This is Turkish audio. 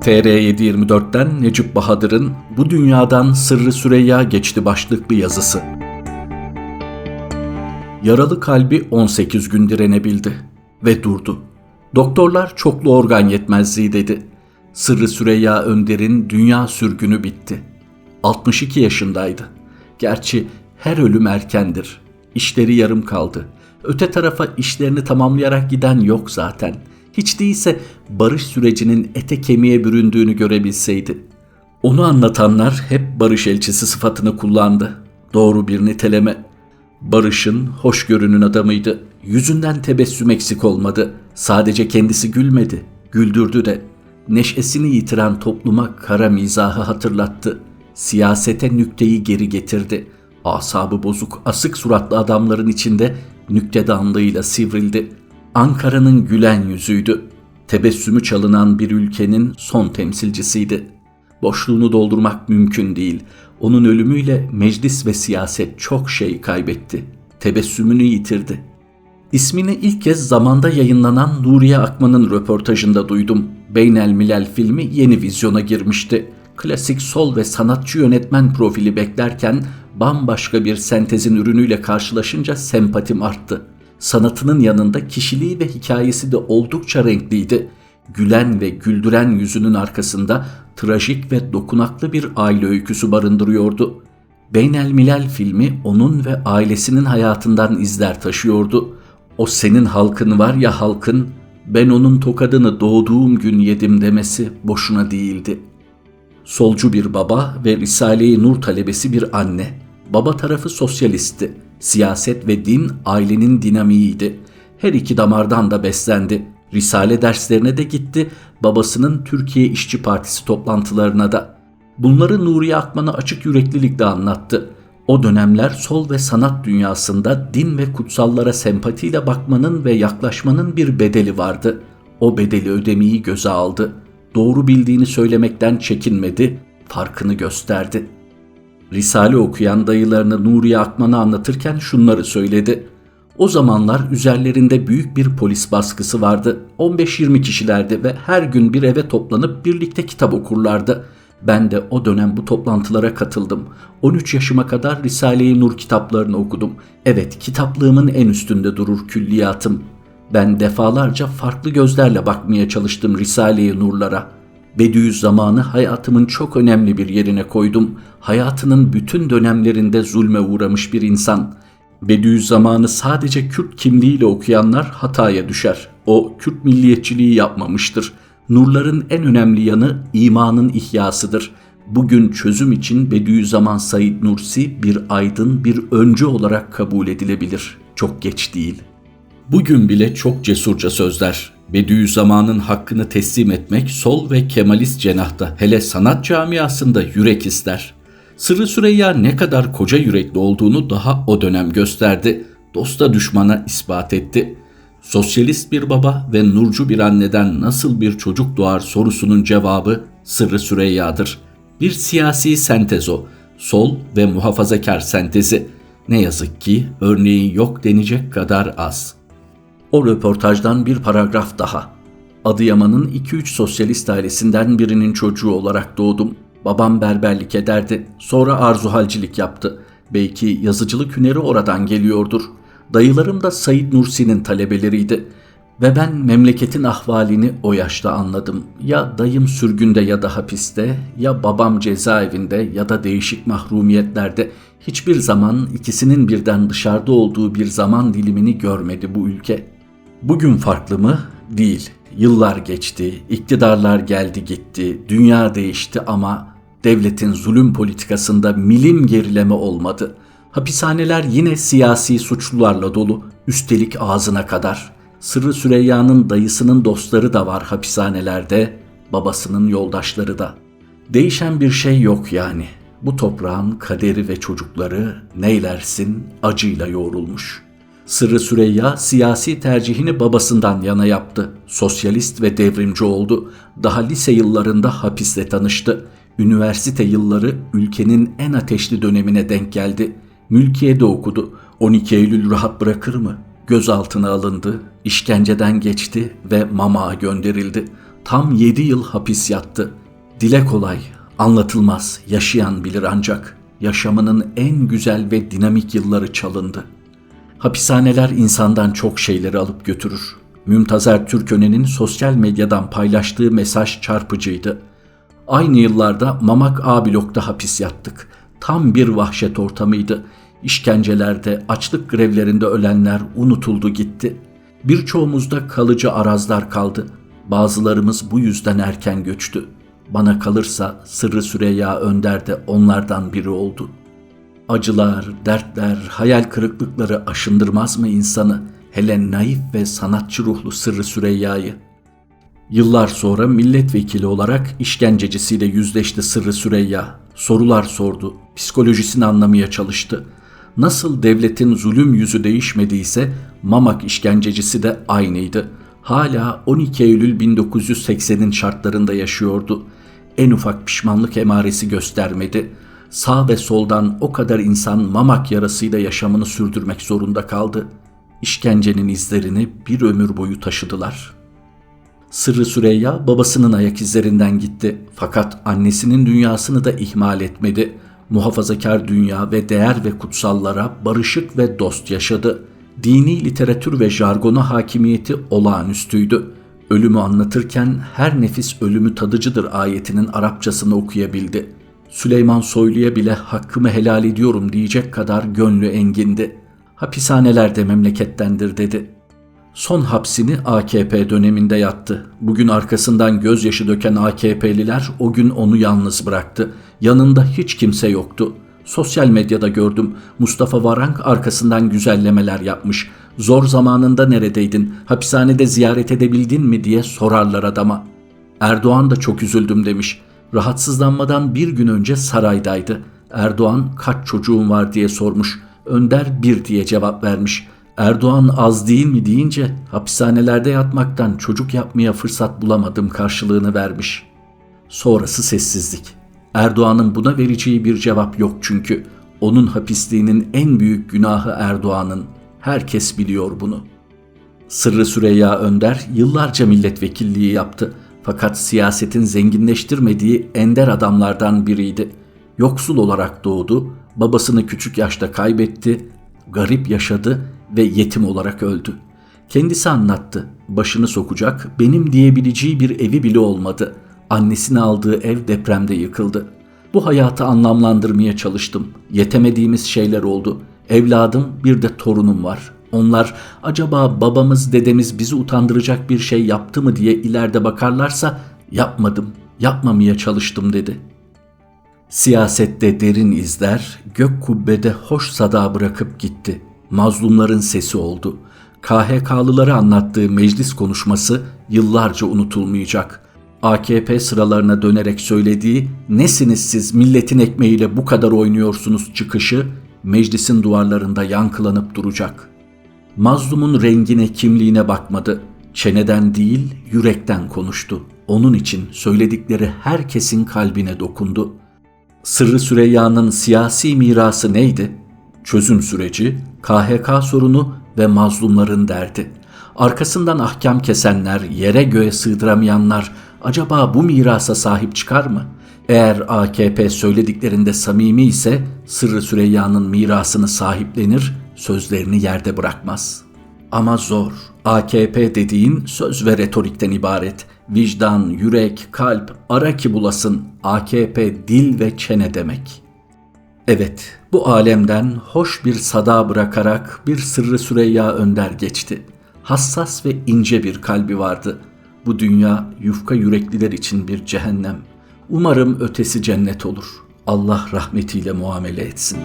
TR724'ten Necip Bahadır'ın Bu Dünyadan Sırrı Süreyya Geçti başlıklı yazısı. Yaralı kalbi 18 gün direnebildi ve durdu. Doktorlar çoklu organ yetmezliği dedi. Sırrı Süreyya Önder'in dünya sürgünü bitti. 62 yaşındaydı. Gerçi her ölüm erkendir. İşleri yarım kaldı. Öte tarafa işlerini tamamlayarak giden yok zaten. Hiç değilse barış sürecinin ete kemiğe büründüğünü görebilseydi. Onu anlatanlar hep barış elçisi sıfatını kullandı. Doğru bir niteleme. Barış'ın hoşgörünün adamıydı. Yüzünden tebessüm eksik olmadı. Sadece kendisi gülmedi. Güldürdü de. Neşesini yitiren topluma kara mizahı hatırlattı. Siyasete nükteyi geri getirdi. Asabı bozuk, asık suratlı adamların içinde nüktedanlığıyla sivrildi. Ankara'nın gülen yüzüydü. Tebessümü çalınan bir ülkenin son temsilcisiydi. Boşluğunu doldurmak mümkün değil. Onun ölümüyle meclis ve siyaset çok şey kaybetti. Tebessümünü yitirdi. İsmini ilk kez zamanda yayınlanan Nuriye Akman'ın röportajında duydum. Beynel Milal filmi yeni vizyona girmişti. Klasik sol ve sanatçı yönetmen profili beklerken bambaşka bir sentezin ürünüyle karşılaşınca sempatim arttı. Sanatının yanında kişiliği ve hikayesi de oldukça renkliydi. Gülen ve güldüren yüzünün arkasında trajik ve dokunaklı bir aile öyküsü barındırıyordu. Beynel Milal filmi onun ve ailesinin hayatından izler taşıyordu. O senin halkın var ya halkın, ben onun tokadını doğduğum gün yedim demesi boşuna değildi. Solcu bir baba ve Risale-i Nur talebesi bir anne. Baba tarafı sosyalistti. Siyaset ve din ailenin dinamiğiydi. Her iki damardan da beslendi. Risale derslerine de gitti, babasının Türkiye İşçi Partisi toplantılarına da. Bunları Nuriye Akman'a açık yüreklilikle anlattı. O dönemler sol ve sanat dünyasında din ve kutsallara sempatiyle bakmanın ve yaklaşmanın bir bedeli vardı. O bedeli ödemeyi göze aldı. Doğru bildiğini söylemekten çekinmedi, farkını gösterdi. Risale okuyan dayılarını Nuriye Akman'a anlatırken şunları söyledi. O zamanlar üzerlerinde büyük bir polis baskısı vardı. 15-20 kişilerdi ve her gün bir eve toplanıp birlikte kitap okurlardı. Ben de o dönem bu toplantılara katıldım. 13 yaşıma kadar Risale-i Nur kitaplarını okudum. Evet, kitaplığımın en üstünde durur külliyatım. Ben defalarca farklı gözlerle bakmaya çalıştım Risale-i Nur'lara. Bediüzzaman'ı hayatımın çok önemli bir yerine koydum. Hayatının bütün dönemlerinde zulme uğramış bir insan. Bediüzzaman'ı sadece Kürt kimliğiyle okuyanlar hataya düşer. O Kürt milliyetçiliği yapmamıştır. Nurların en önemli yanı imanın ihyasıdır. Bugün çözüm için Bediüzzaman Said Nursi bir aydın, bir öncü olarak kabul edilebilir. Çok geç değil. Bugün bile çok cesurca sözler. Bediüzzaman'ın hakkını teslim etmek sol ve kemalist cenahta hele sanat camiasında yürek ister. Sırrı Süreyya ne kadar koca yürekli olduğunu daha o dönem gösterdi. Dosta düşmana ispat etti. Sosyalist bir baba ve nurcu bir anneden nasıl bir çocuk doğar sorusunun cevabı Sırrı Süreyya'dır. Bir siyasi sentez o. Sol ve muhafazakar sentezi. Ne yazık ki örneği yok denecek kadar az.'' O röportajdan bir paragraf daha. Adıyaman'ın 2-3 sosyalist ailesinden birinin çocuğu olarak doğdum. Babam berberlik ederdi. Sonra arzuhalcilik yaptı. Belki yazıcılık hüneri oradan geliyordur. Dayılarım da Said Nursi'nin talebeleriydi. Ve ben memleketin ahvalini o yaşta anladım. Ya dayım sürgünde ya da hapiste, ya babam cezaevinde ya da değişik mahrumiyetlerde. Hiçbir zaman ikisinin birden dışarıda olduğu bir zaman dilimini görmedi bu ülke.'' Bugün farklı mı? Değil. Yıllar geçti, iktidarlar geldi gitti, dünya değişti ama devletin zulüm politikasında milim gerileme olmadı. Hapishaneler yine siyasi suçlularla dolu, üstelik ağzına kadar. Sırrı Süreyya'nın dayısının dostları da var hapishanelerde, babasının yoldaşları da. Değişen bir şey yok yani. Bu toprağın kaderi ve çocukları neylersin acıyla yoğrulmuş.'' Sırrı Süreyya siyasi tercihini babasından yana yaptı. Sosyalist ve devrimci oldu. Daha lise yıllarında hapiste tanıştı. Üniversite yılları ülkenin en ateşli dönemine denk geldi. Mülkiye'de okudu. 12 Eylül rahat bırakır mı? Gözaltına alındı, işkenceden geçti ve Mama'a gönderildi. Tam yedi yıl hapis yattı. Dile kolay, anlatılmaz, yaşayan bilir ancak. Yaşamının en güzel ve dinamik yılları çalındı. Hapishaneler insandan çok şeyleri alıp götürür. Mümtazer Türköne'nin sosyal medyadan paylaştığı mesaj çarpıcıydı. Aynı yıllarda Mamak A blokta hapis yattık. Tam bir vahşet ortamıydı. İşkencelerde, açlık grevlerinde ölenler unutuldu gitti. Birçoğumuzda kalıcı arazlar kaldı. Bazılarımız bu yüzden erken göçtü. Bana kalırsa Sırrı Süreyya Önder de onlardan biri oldu. Acılar, dertler, hayal kırıklıkları aşındırmaz mı insanı? Hele naif ve sanatçı ruhlu Sırrı Süreyya'yı. Yıllar sonra milletvekili olarak işkencecisiyle yüzleşti Sırrı Süreyya. Sorular sordu, psikolojisini anlamaya çalıştı. Nasıl devletin zulüm yüzü değişmediyse Mamak işkencecisi de aynıydı. Hala 12 Eylül 1980'in şartlarında yaşıyordu. En ufak pişmanlık emaresi göstermedi. Sağ ve soldan o kadar insan Mamak yarasıyla yaşamını sürdürmek zorunda kaldı. İşkencenin izlerini bir ömür boyu taşıdılar.'' Sırrı Süreyya babasının ayak izlerinden gitti fakat annesinin dünyasını da ihmal etmedi. Muhafazakar dünya ve değer ve kutsallara barışık ve dost yaşadı. Dini literatür ve jargona hakimiyeti olağanüstüydü. Ölümü anlatırken her nefis ölümü tadıcıdır ayetinin Arapçasını okuyabildi. Süleyman Soylu'ya bile hakkımı helal ediyorum diyecek kadar gönlü engindi. Hapishanelerde memlekettendir dedi.'' Son hapsini AKP döneminde yattı. Bugün arkasından gözyaşı döken AKP'liler o gün onu yalnız bıraktı. Yanında hiç kimse yoktu. Sosyal medyada gördüm. Mustafa Varank arkasından güzellemeler yapmış. Zor zamanında neredeydin? Hapishanede ziyaret edebildin mi diye sorarlar adama. Erdoğan da çok üzüldüm demiş. Rahatsızlanmadan bir gün önce saraydaydı. Erdoğan kaç çocuğun var diye sormuş. Önder bir diye cevap vermiş.'' Erdoğan az değil mi deyince hapishanelerde yatmaktan çocuk yapmaya fırsat bulamadım karşılığını vermiş. Sonrası sessizlik. Erdoğan'ın buna vereceği bir cevap yok çünkü onun hapisliğinin en büyük günahı Erdoğan'ın. Herkes biliyor bunu. Sırrı Süreyya Önder yıllarca milletvekilliği yaptı fakat siyasetin zenginleştirmediği ender adamlardan biriydi. Yoksul olarak doğdu, babasını küçük yaşta kaybetti, garip yaşadı ve yetim olarak öldü. Kendisi anlattı. Başını sokacak, benim diyebileceği bir evi bile olmadı. Annesini aldığı ev depremde yıkıldı. Bu hayatı anlamlandırmaya çalıştım. Yetemediğimiz şeyler oldu. Evladım bir de torunum var. Onlar acaba babamız dedemiz bizi utandıracak bir şey yaptı mı diye ileride bakarlarsa yapmadım, yapmamaya çalıştım dedi. Siyasette derin izler, gök kubbede hoş sada bırakıp gitti mazlumların sesi oldu. KHK'lıları anlattığı meclis konuşması yıllarca unutulmayacak. AKP sıralarına dönerek söylediği "Nesiniz siz milletin ekmeğiyle bu kadar oynuyorsunuz?" çıkışı meclisin duvarlarında yankılanıp duracak. Mazlumun rengine, kimliğine bakmadı. Çeneden değil, yürekten konuştu. Onun için söyledikleri herkesin kalbine dokundu. Sırrı Süreyya'nın siyasi mirası neydi? Çözüm süreci, KHK sorunu ve mazlumların derdi. Arkasından ahkam kesenler, yere göğe sığdıramayanlar acaba bu mirasa sahip çıkar mı? Eğer AKP söylediklerinde samimi ise Sırrı Süreyya'nın mirasını sahiplenir, sözlerini yerde bırakmaz. Ama zor. AKP dediğin söz ve retorikten ibaret. Vicdan, yürek, kalp, ara ki bulasın. AKP dil ve çene demek.'' Evet, bu alemden hoş bir sada bırakarak bir sırrı Süreyya Önder geçti. Hassas ve ince bir kalbi vardı. Bu dünya yufka yürekliler için bir cehennem. Umarım ötesi cennet olur. Allah rahmetiyle muamele etsin.''